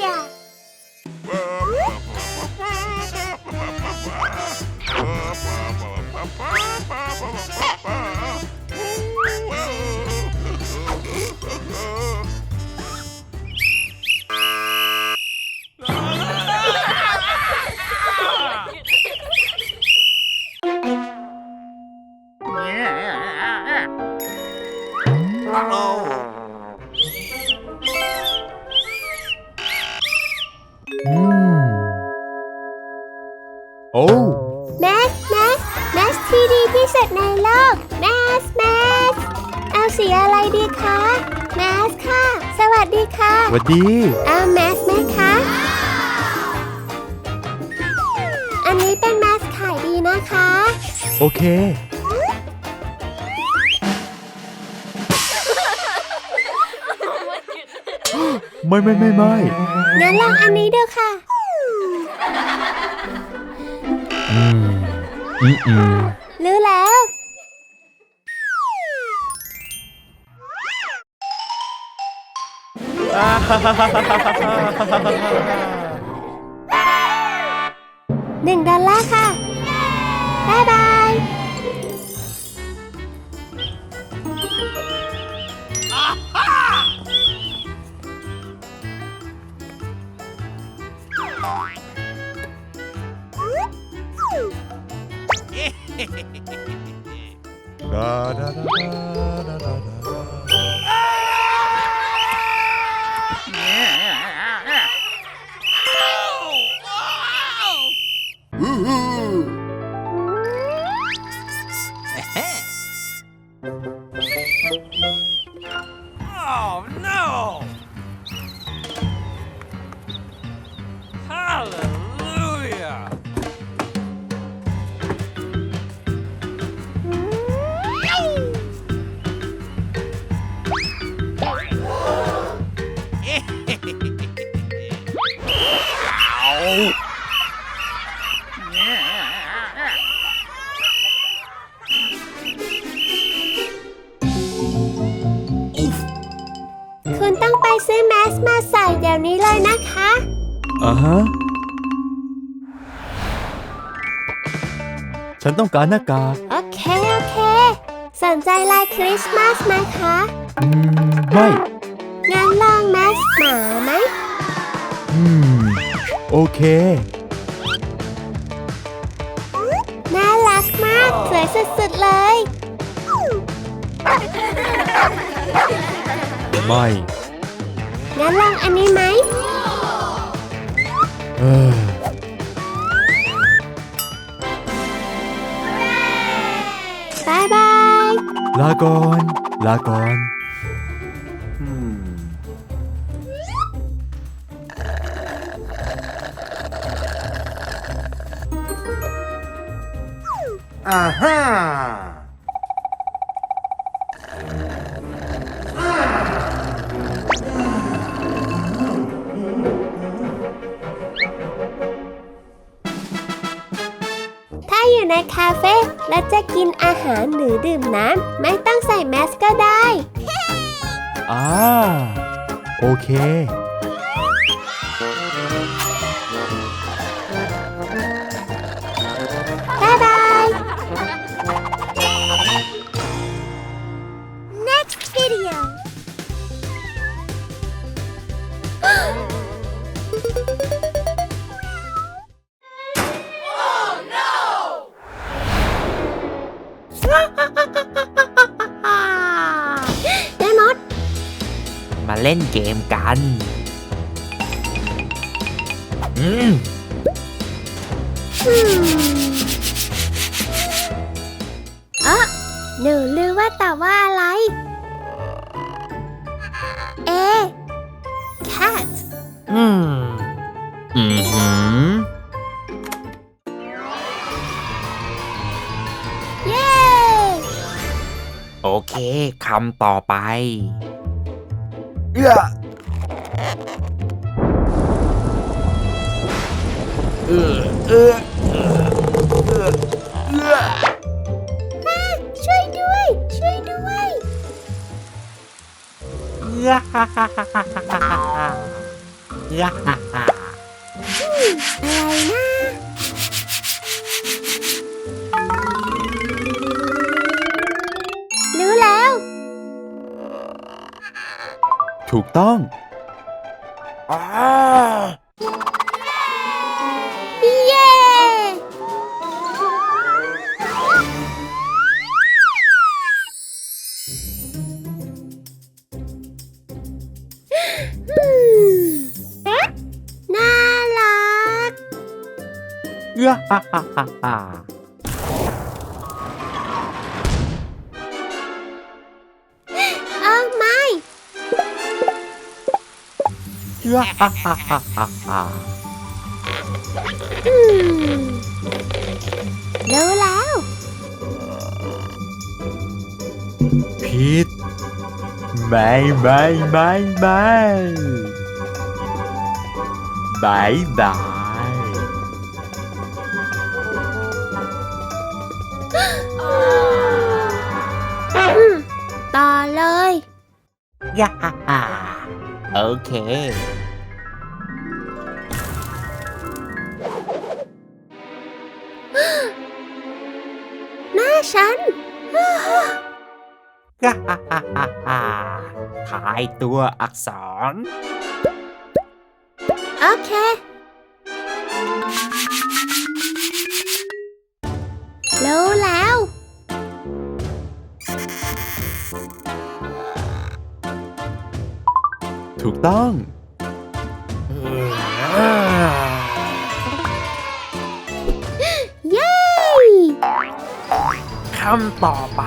จ้ะอื ในโลกแมสแมสเอาสีอะไรดีคะแมสค่ะ สวัสดีค่ะหวัดดี เอาแมสไหมคะ อันนี้เป็นแมสขายดีนะคะ โอเค ไม่ไม่ไม่ไม่งั้นลองอันนี้ดูค่ะ อืมอืม หนึ่งดอลลาร์ค่ะ บ๊ายบายดาดา ฉันต้องการหน้ากากโอเค โอเค สนใจลายคริสต์มาสไหมคะ อืมไม่ งั้นลองแมสหมาไหม อืม โอเค น่ารักมาก สวยสุดๆเลย ไม่ งั้นลองอันนี้ไหม เออ ลาก่อนลาก่อน Aha! คาเฟ่และจะกินอาหารหรือดื่มน้ำไม่ต้องใส่แมสก็ได้ อ่า โอเคบายบาย next video เล่นเกมกัน อืมอืมเอะหนูลืมว่าแต่ว่าอะไร A cat อืมอืมหืมเย้ โอเค คำต่อไป เออเออเออเออเออช่วยด้วย ช่วยด้วยเออฮ่าฮ่าฮ่าอะไรนะ 땅. 아! 예! 음. 나락. 으아하하하하. 아, 아, 아, รู้แล้ว ผิด ไม่ไม่ไม่ไม่บายบายอืมต่อเลยฮ่าฮ่าฮ่า โอเคหน้าฉันฮ่าฮ่าฮ่าฮ่าฮ่าทายตัวอักษร โอเค รู้แล้ว ถูกต้องเย้คำต่อไป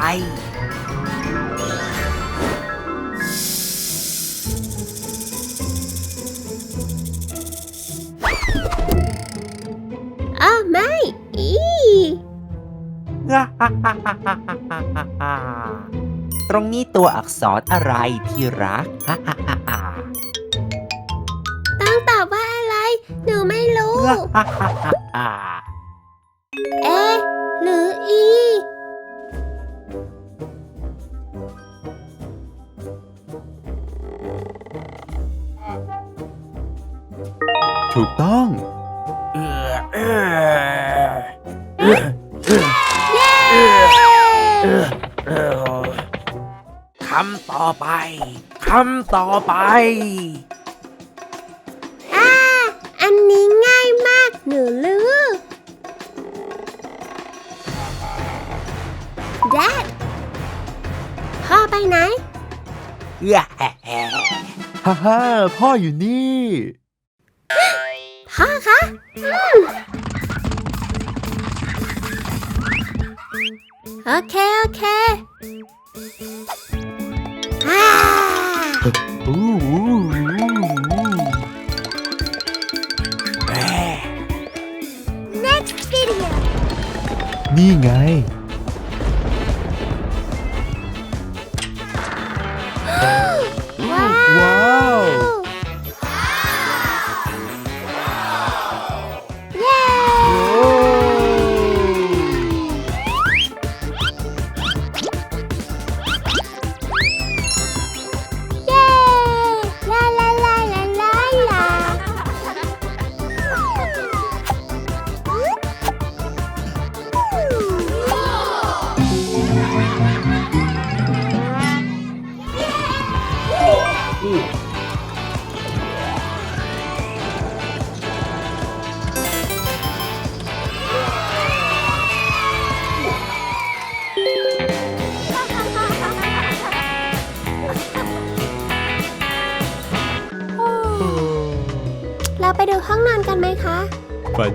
อ้าวไม่ อีตรงนี้ตัวอักษรอะไรที่รัก เอหรืออี ถูกต้องเออเออเย้เออคำต่อไป คำต่อไป มากหนูรู้ Dad พ่อไปไหนฮ่าฮ่าฮ่าฮ่าฮ่าพ่ออยู่นี่ พ่อคะอืมโอเค โอเคอ่า อู้หู นี่ไง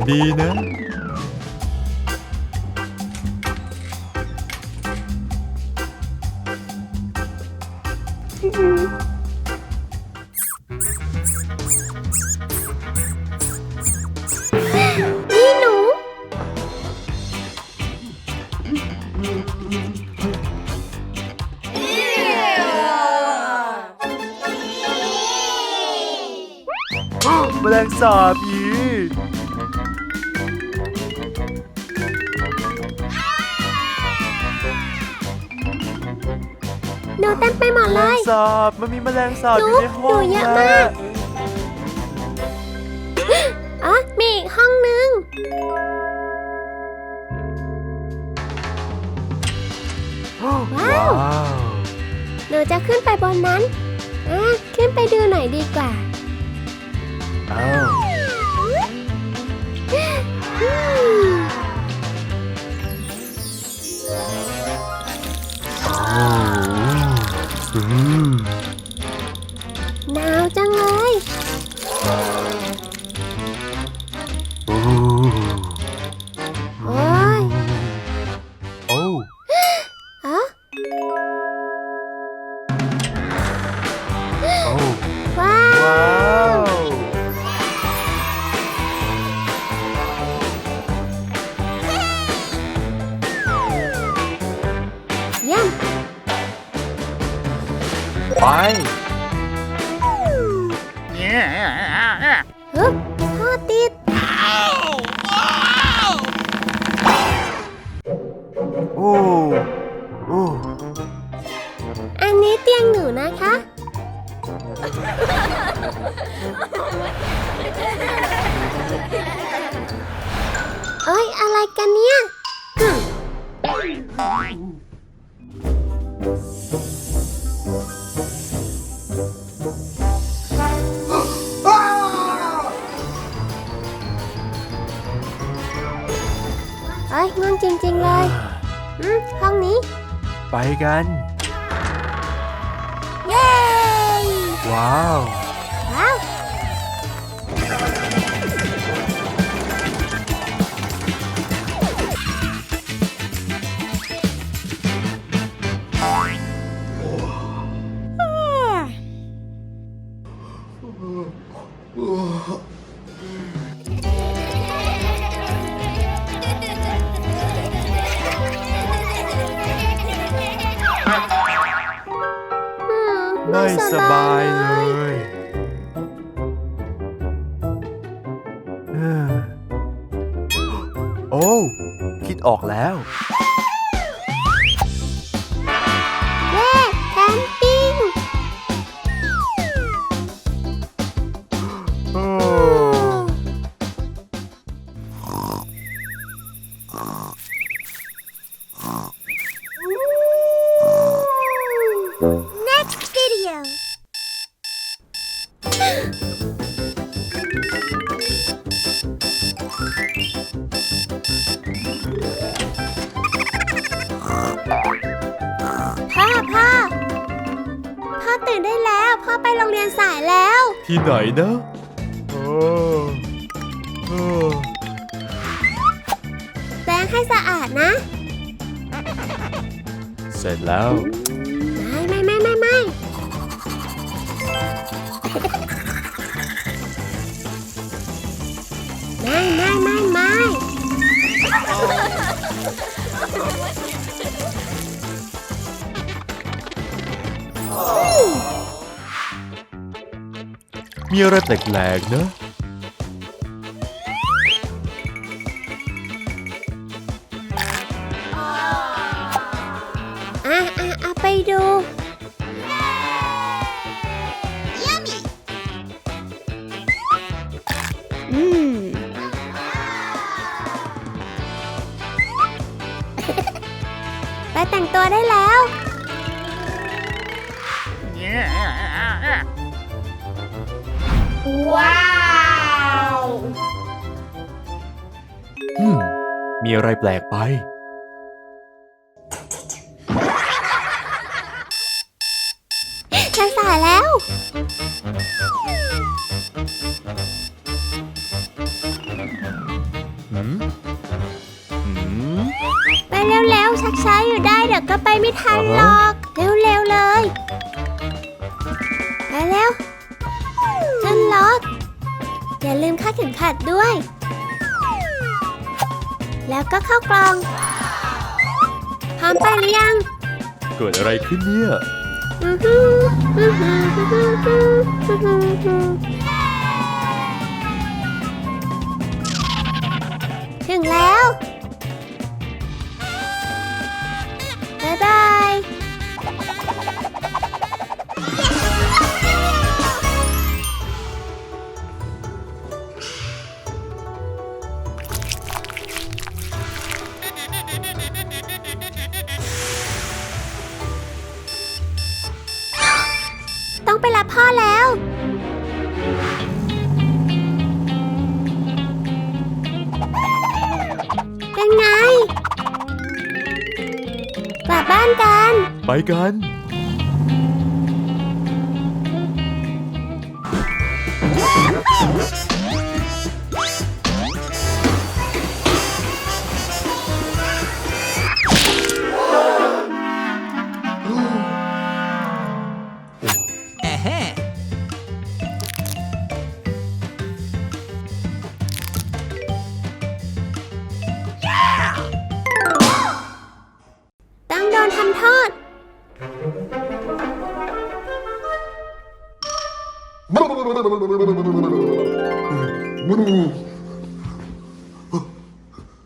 Dina. ลลงยสาบมันมีแมลงสาบหนูอยู่ในห้องหนูเยอะนมากว้าว หนูจะขึ้นไปบนนั้นอะขึ้นไปดูหน่อยดีกว่า อ้าว อืม ไปฮึบพ่อติด โอ้โอ้อันนี้เตียงหนูนะคะ เอ้ย อะไรกันเนี่ย ริง ๆ เลยอืมห้องนี้ ไปกัน เย้ ว้าว ว้าวอื ไม่สบายเลยเออโอ้ คิดออกแล้วเย้แคมปิ้งโอ้ Next มีอะไรแปลกๆนะ มีอะไรแปลกไป จะสายแล้ว หืม หืม ไปเร็วๆชักช้าอยู่ได้เดี๋ยวก็ไปไม่ทันหรอ่าอฮะก ข้ากล่อง พร้อมไปหรือยัง เกิดอะไรขึ้นเนี่ยถึงแล้วานกัน ไปกัน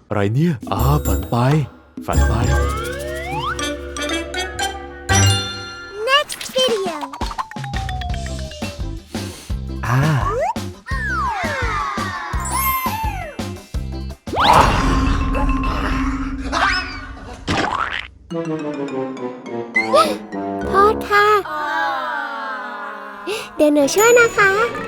อะไรเนี่ย อ่าฝันไป ฝันไป เหนูช่วยนะคะ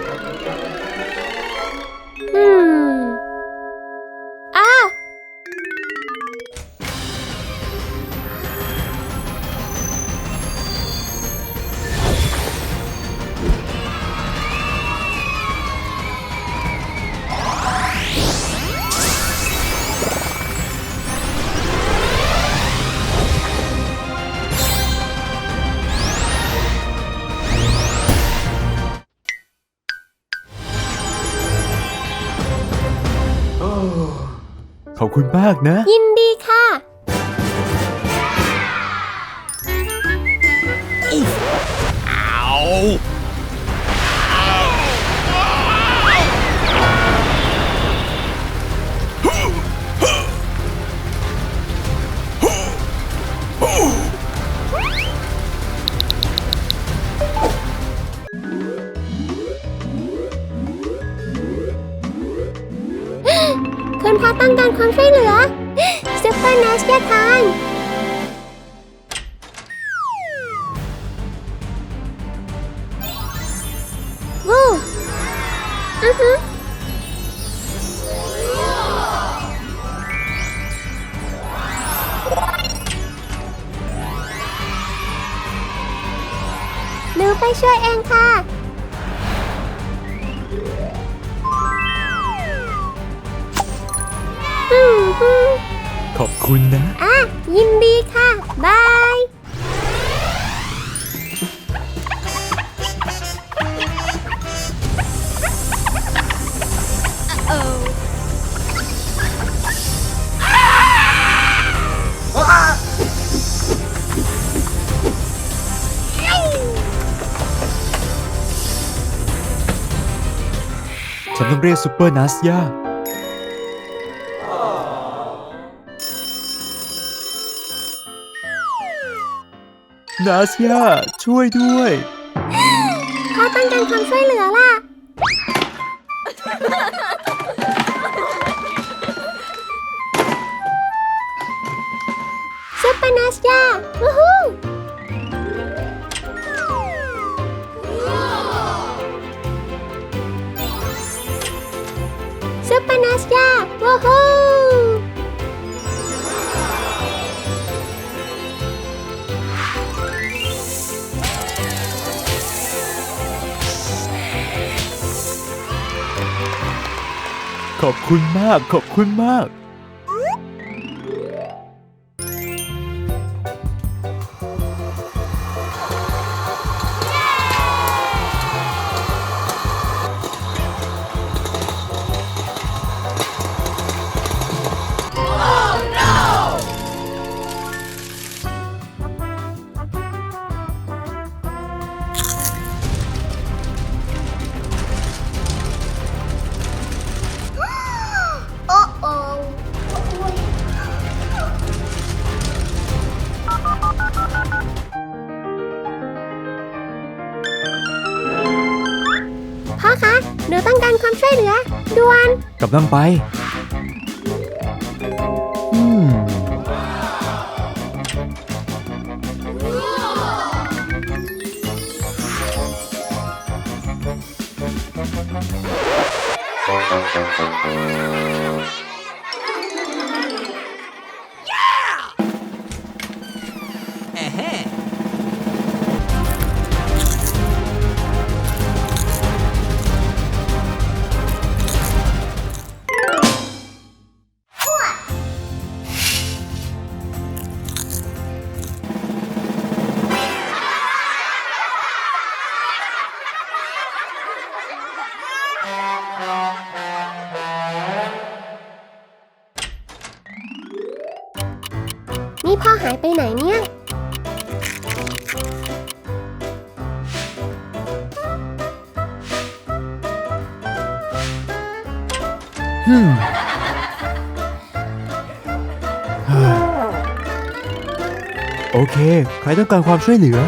คุณมากนะ ยินดีค่ะ ความช่วยเหลือซุปเปอร์นัชยาทาน คุณนะ อะ ยินดีค่ะ บาย ฉันต้องเรียกซูเปอร์นัสยา นัสยาช่วยด้วยพ่อต้องการความช่วยเหลือล่ะ ซุปเปอร์นัสยาวู้ฮู้ซุปเปอร์นัสยาวู้ฮู้ ขอบคุณมาก ขอบคุณมาก หนูต้องการความช่วยเหลือด่วน กำลังไป อืม พ่อหายไปไหนเนี่ย ฮึโอเค ใครต้องการความช่วยเหลือ